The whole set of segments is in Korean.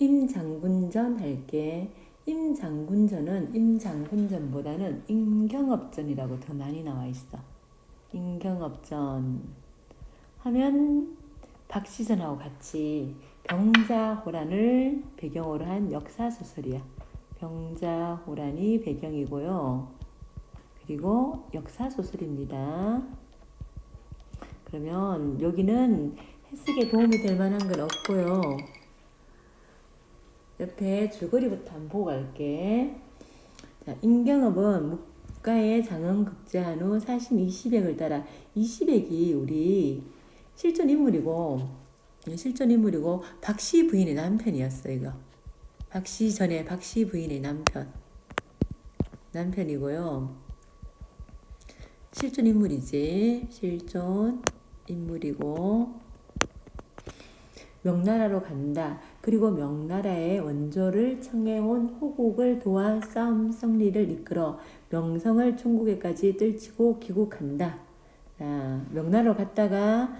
임장군전 할게. 임장군전은 임장군전보다는 임경업전이라고 더 많이 나와 있어. 임경업전 하면 박시전하고 같이 병자호란을 배경으로 한 역사 소설이야. 병자호란이 배경이고요. 그리고 역사 소설입니다. 그러면 여기는 해석에 도움이 될 만한 건 없고요. 옆에 줄거리부터 한번 보고 갈게. 자, 임경업은 묵가의 장엄 극제한 후 사신 20액을 따라 20액이 우리 실존 인물이고 실존 인물이고 박씨 부인의 남편이었어 이거. 박씨 전에 박씨 부인의 남편 남편이고요. 실존 인물이지 실존 인물이고 명나라로 간다. 그리고 명나라의 원조를 청해온 호국을 도와 싸움胜리를 이끌어 명성을 총국에까지 떨치고 귀국한다. 자, 명나라로 갔다가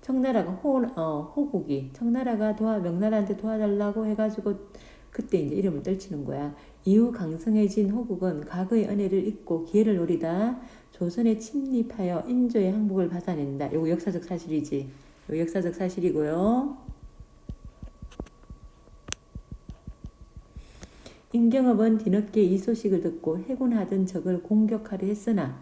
청나라가 호, 어, 호국이 청나라가 도와 명나라한테 도와달라고 해가지고 그때 이제 이름을 떨치는 거야. 이후 강성해진 호국은 과거의 은혜를 잊고 기회를 노리다 조선에 침입하여 인조의 항복을 받아낸다. 요거 역사적 사실이지. 요 역사적 사실이고요. 임경업은 뒤늦게 이 소식을 듣고 해군하던 적을 공격하려 했으나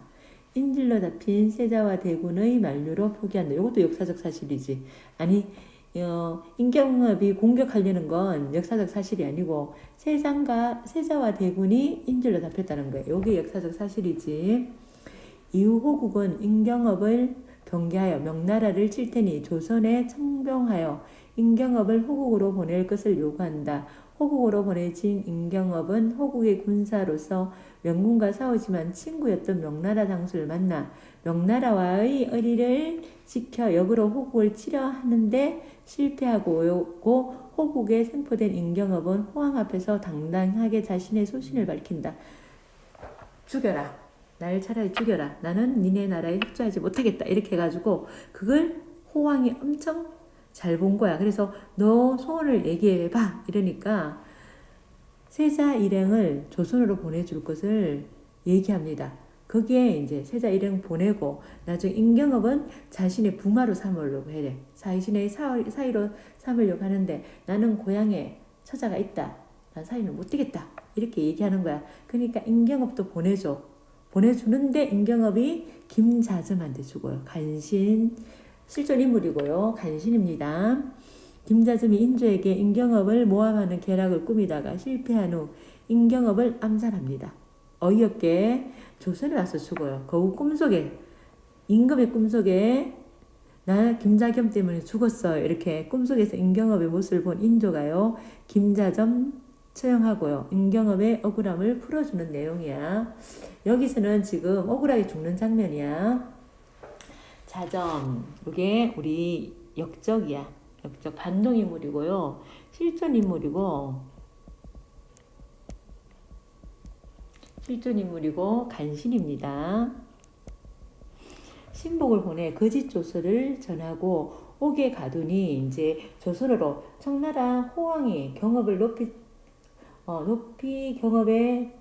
인질로 잡힌 세자와 대군의 만류로 포기한다. 이것도 역사적 사실이지. 아니 어, 임경업이 공격하려는 건 역사적 사실이 아니고 세상과 세자와 대군이 인질로 잡혔다는 거예요. 이게 역사적 사실이지. 이후 호국은 임경업을 경계하여 명나라를 칠 테니 조선에 청병하여 임경업을 호국으로 보낼 것을 요구한다. 호국으로 보내진 임경업은 호국의 군사로서 명군과 싸우지만 친구였던 명나라 장수를 만나 명나라와의 의리를 지켜 역으로 호국을 치려 하는데 실패하고 호국에 생포된 임경업은 호황 앞에서 당당하게 자신의 소신을 밝힌다. 죽여라. 날 차라리 죽여라. 나는 니네 나라에 협조하지 못하겠다. 이렇게 해가지고 그걸 호황이 엄청 잘 본 거야. 그래서 너 소원을 얘기해 봐. 이러니까 세자 일행을 조선으로 보내줄 것을 얘기합니다. 거기에 이제 세자 일행 보내고 나중에 임경업은 자신의 부마로 삼으려고 해. 자신의 사위로 삼으려고 하는데 나는 고향에 처자가 있다. 난 사위는 못 되겠다. 이렇게 얘기하는 거야. 그러니까 임경업도 보내줘. 보내주는데 임경업이 김자점한테 죽어요. 간신 실존 인물이고요. 간신입니다. 김자점이 인조에게 임경업을 모함하는 계략을 꾸미다가 실패한 후 임경업을 암살합니다. 어이없게 조선에 와서 죽어요. 거우 꿈속에 임금의 꿈속에 나 김자겸 때문에 죽었어 이렇게 꿈속에서 임경업의 모습을 본 인조가요. 김자점 처형하고요. 임경업의 억울함을 풀어주는 내용이야. 여기서는 지금 억울하게 죽는 장면이야. 자점, 이게 우리 역적이야. 역적 반동 인물이고요. 실존 인물이고 실존 인물이고 간신입니다. 신복을 보내 거짓 조서를 전하고 옥에 가두니 이제 조선으로 청나라 호왕이 경업을 높이 어, 높이 경업에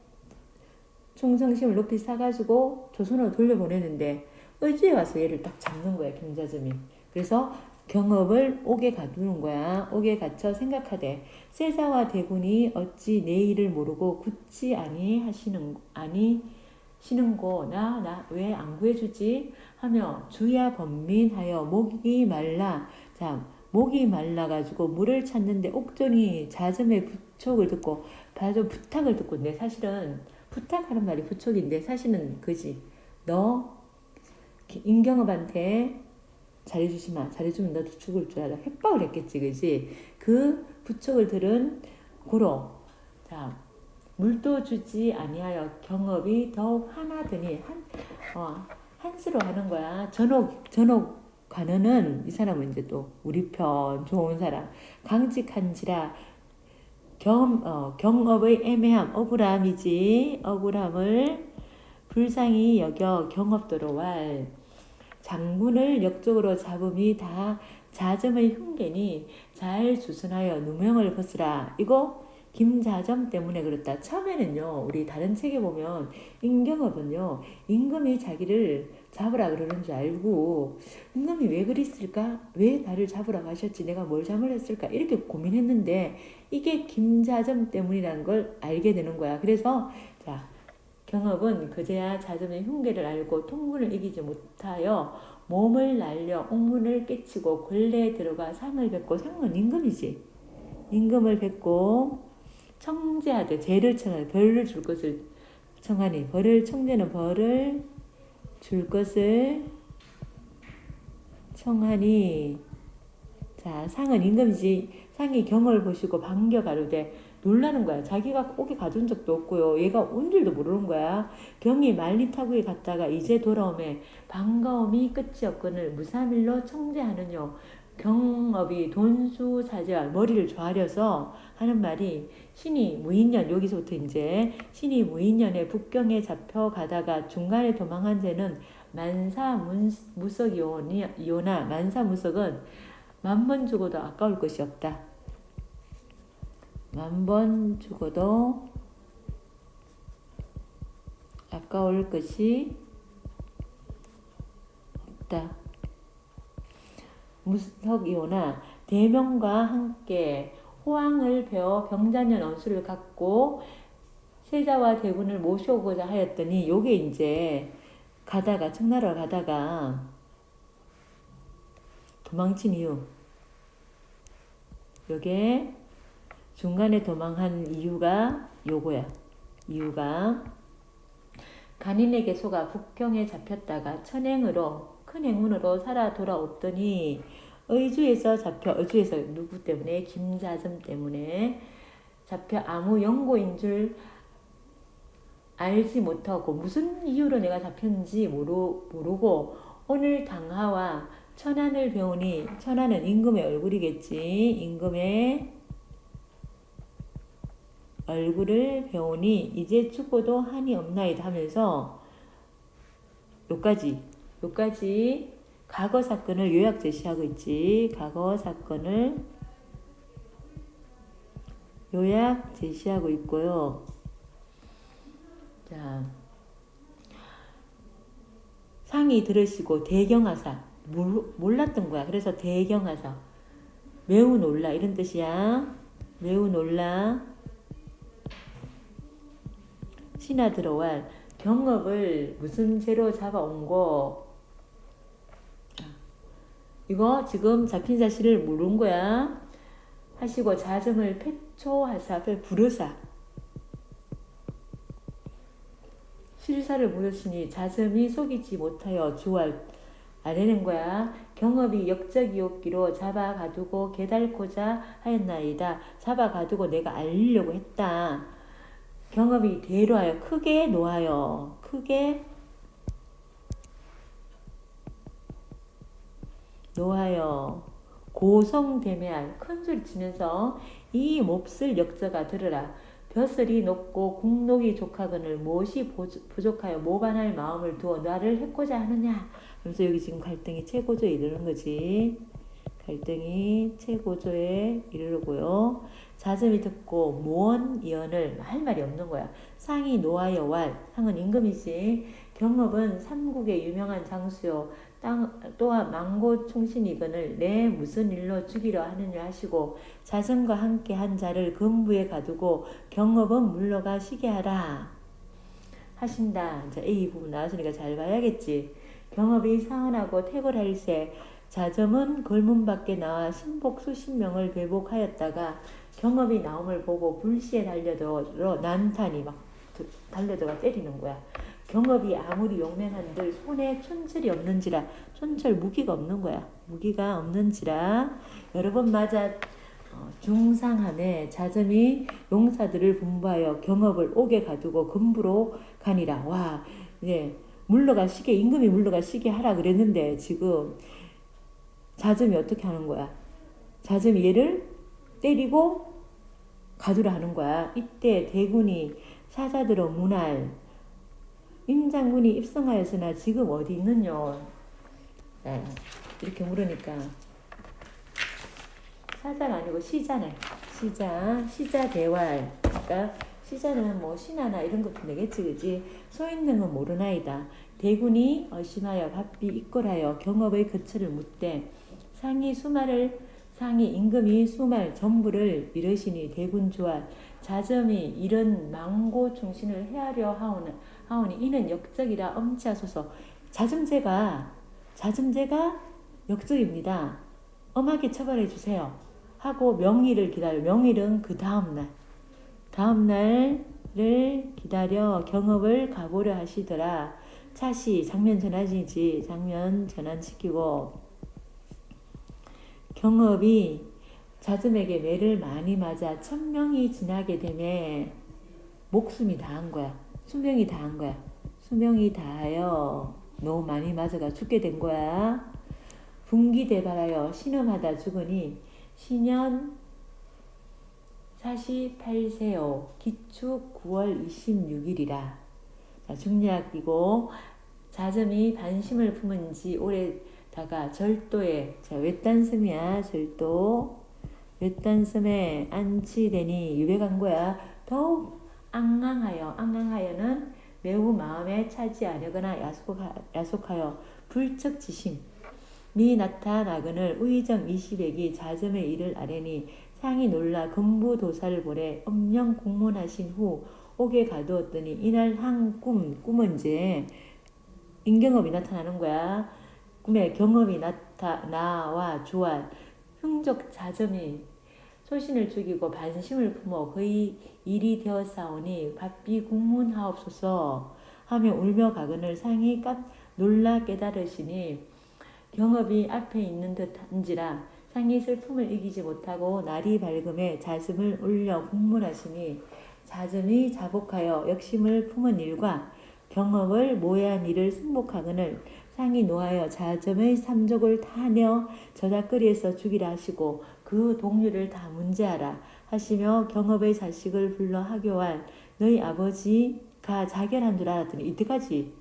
충성심을 높이 사가지고 조선으로 돌려보내는데 의주에 와서 얘를 딱 잡는 거야 김자점이. 그래서 경업을 옥에 가두는 거야. 옥에 갇혀 생각하되 세자와 대군이 어찌 내 일을 모르고 굳지 아니 하시는 아니 시는고 나나 왜 안 구해주지 하며 주야 번민하여 목이 말라 자 목이 말라가지고 물을 찾는데 옥전이 자점의 부촉을 듣고 바로 부탁을 듣고 내 사실은 부탁하는 말이 부촉인데 사실은 그지 너 임경업한테 잘해주지 마. 잘해주면 너도 죽을 줄 알아. 협박을 했겠지, 그지? 그 부척을 들은 고로. 자, 물도 주지 아니하여 경업이 더욱 하나더니 한, 어, 한스러워하는 거야. 전옥, 전옥 관원은 이 사람은 이제 또 우리 편 좋은 사람. 강직한지라 경, 어, 경업의 애매함, 억울함이지. 억울함을 불쌍히 여겨 경업도로 왈. 장군을 역적으로 잡음이 다 자점의 흉계니 잘 주선하여 누명을 벗으라. 이거 김자점 때문에 그렇다. 처음에는요, 우리 다른 책에 보면 임경업은요, 임금이 자기를 잡으라 그러는 줄 알고 임금이 왜 그랬을까? 왜 나를 잡으라고 하셨지? 내가 뭘 잘못했을까? 이렇게 고민했는데 이게 김자점 때문이라는 걸 알게 되는 거야. 그래서 자 경업은 그제야 자점의 흉계를 알고 통문을 이기지 못하여 몸을 날려 옥문을 깨치고 권례에 들어가 상을 뵙고 상은 임금이지. 임금을 뵙고 청제하되 죄를 청하되 벌을 줄 것을 청하니 벌을 청제는 벌을 줄 것을 청하니 자 상은 임금이지 상이 경을 보시고 반겨 가로되 놀라는 거야. 자기가 옥에 가둔 적도 없고요. 얘가 온 줄도 모르는 거야. 경이 말리타구에 갔다가 이제 돌아오매 반가움이 끝이 없거늘 무사밀로 청제하느뇨 경업이 돈수 사제와 머리를 좌려서 하는 말이 신이 무인년 여기서부터 이제 신이 무인년에 북경에 잡혀 가다가 중간에 도망한 죄는 만사 무석 이오나 만사 무석은 만번 죽어도 아까울 것이 없다. 만 번 죽어도 아까울 것이 없다. 무석이오나 대명과 함께 호황을 배워 병자년 언수를 갖고 세자와 대군을 모셔오고자 하였더니 요게 이제 가다가 청나라 가다가 도망친 이유 요게 중간에 도망한 이유가 요거야. 이유가 간인에게 속아 북경에 잡혔다가 천행으로 큰 행운으로 살아 돌아왔더니 의주에서 잡혀 의주에서 누구 때문에? 김자점 때문에 잡혀 아무 연고인 줄 알지 못하고 무슨 이유로 내가 잡혔는지 모르, 모르고 오늘 당하와 천안을 배우니 천안은 임금의 얼굴이겠지. 임금의 얼굴을 배우니 이제 죽어도 한이 없나이다 하면서 요까지 요까지 과거 사건을 요약 제시하고 있지. 과거 사건을 요약 제시하고 있고요. 자, 상이 들으시고 대경하사 몰, 몰랐던 거야. 그래서 대경하사 매우 놀라 이런 뜻이야. 매우 놀라 신하 들어와 경업을 무슨 죄로 잡아온 거 이거 지금 잡힌 사실을 모르는 거야. 하시고 자점을 패초하사 부르사 실사를 모르시니 자점이 속이지 못하여 주할 아래는 거야. 경업이 역적이었기로 잡아 가두고 개달고자 하였나이다. 잡아 가두고 내가 알리려고 했다. 경업이 대로하여 크게 놓아요. 크게 놓아요. 고성대매할 큰 소리 치면서 이 몹쓸 역자가 들으라. 벼슬이 높고 국록이 족하거늘 무엇이 부족하여 모반할 마음을 두어 나를 해코자 하느냐. 그래서 여기 지금 갈등이 최고조에 이르는 거지. 갈등이 최고조에 이르고요. 자점이 듣고 모원 이언을 할 말이 없는 거야. 상이 노하여 왈 상은 임금이지. 경업은 삼국의 유명한 장수요. 땅, 또한 망고 충신 이건을 내 무슨 일로 죽이려 하느냐 하시고 자선과 함께 한 자를 금부에 가두고 경업은 물러가 시게 하라 하신다. 이제 A 부분 나왔으니까 잘 봐야겠지. 경업이 사은하고 퇴골할세 자점은 걸문 밖에 나와 신복 수십 명을 배복하였다가 경업이 나옴을 보고 불시에 달려들어 난탄이 막 달려들어 때리는 거야. 경업이 아무리 용맹한들 손에 촌철이 없는지라 촌철 무기가 없는 거야. 무기가 없는지라 여러 번 맞아 어, 중상함에 자점이 용사들을 분부하여 경업을 옥에 가두고 금부로 가니라. 와, 이제 물러가시게 임금이 물러가시게 하라 그랬는데 지금 자점이 어떻게 하는 거야? 자점이 얘를 때리고 가두라 하는 거야. 이때 대군이 사자들어 문할 임장군이 입성하였으나 지금 어디 있느냐 네, 이렇게 물으니까 사자가 아니고 시자네. 시자, 시자 대활. 그러니까 시자는 뭐 신하나 이런 것도 되겠지, 그지? 소인능은 모르나이다. 대군이 어심하여 바삐 이꼴하여 경업의 거처를 묻되 상이 수말을 상이 임금이 수말 전부를 이르시니 대군 조할 자점이 이런 망고 충신을 헤아려 하오는 하오니 이는 역적이라 엄치하소서 자점제가 자점제가 역적입니다. 엄하게 처벌해 주세요. 하고 명의를 기다려. 명의는 그 다음 날. 다음 날을 기다려 경업을 가보려 하시더라. 차시 장면 전환이지. 장면 전환시키고 경업이 자즘에게 매를 많이 맞아 천명이 지나게 되매 목숨이 다한 거야. 수명이 다한 거야. 수명이 다하여 너무 많이 맞아가 죽게 된 거야. 분기대발하여 신음하다 죽으니 신년 48세요. 기축 9월 26일이라. 자, 중략이고 자점이 반심을 품은 지 오래 다가 절도에 자 외딴섬이야 절도. 외딴섬에 안치되니 유백한 거야. 더욱 앙앙하여 앙앙하여는 매우 마음에 차지 않으거나 야속하, 야속하여 불척지심. 미 나타나거늘 의정 20액이 자점의 일을 아뢰니 상이 놀라 금부도사를 보래 엄령 공문하신 후 옥에 가두었더니 이날 한 꿈 꿈은 이제 인경업이 나타나는 거야 꿈에 경업이 나타나와 조한 흥적 자점이 소신을 죽이고 반심을 품어 그의 일이 되었사오니 바삐 국문하옵소서 하며 울며 가거늘 상이 깜 놀라 깨달으시니 경업이 앞에 있는 듯한지라 상이 슬픔을 이기지 못하고 날이 밝음에 자슴을 울려 국문하시니 자즘이 자복하여 역심을 품은 일과 경업을 모해한 일을 승복하거늘 상이 노하여 자점의 삼족을 타내어 저작거리에서 죽이라 하시고 그 동료를 다 문제하라 하시며 경업의 자식을 불러 하교할 너희 아버지가 자결한 줄 알았더니 이때까지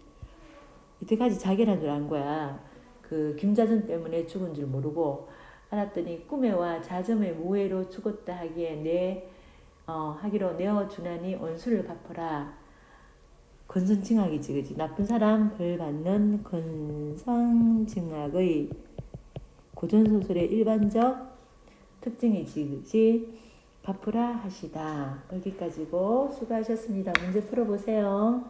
이때까지 자결한 줄 안 거야. 그 김자전 때문에 죽은 줄 모르고 알았더니 꿈에와 자점의 무해로 죽었다 하기에 내 어, 하기로 내어 주나니 원수를 갚아라. 건선징악이지, 그지? 나쁜 사람 벌 받는 건선징악의 고전소설의 일반적 특징이지, 그지? 갚으라 하시다. 여기까지고 수고하셨습니다. 문제 풀어보세요.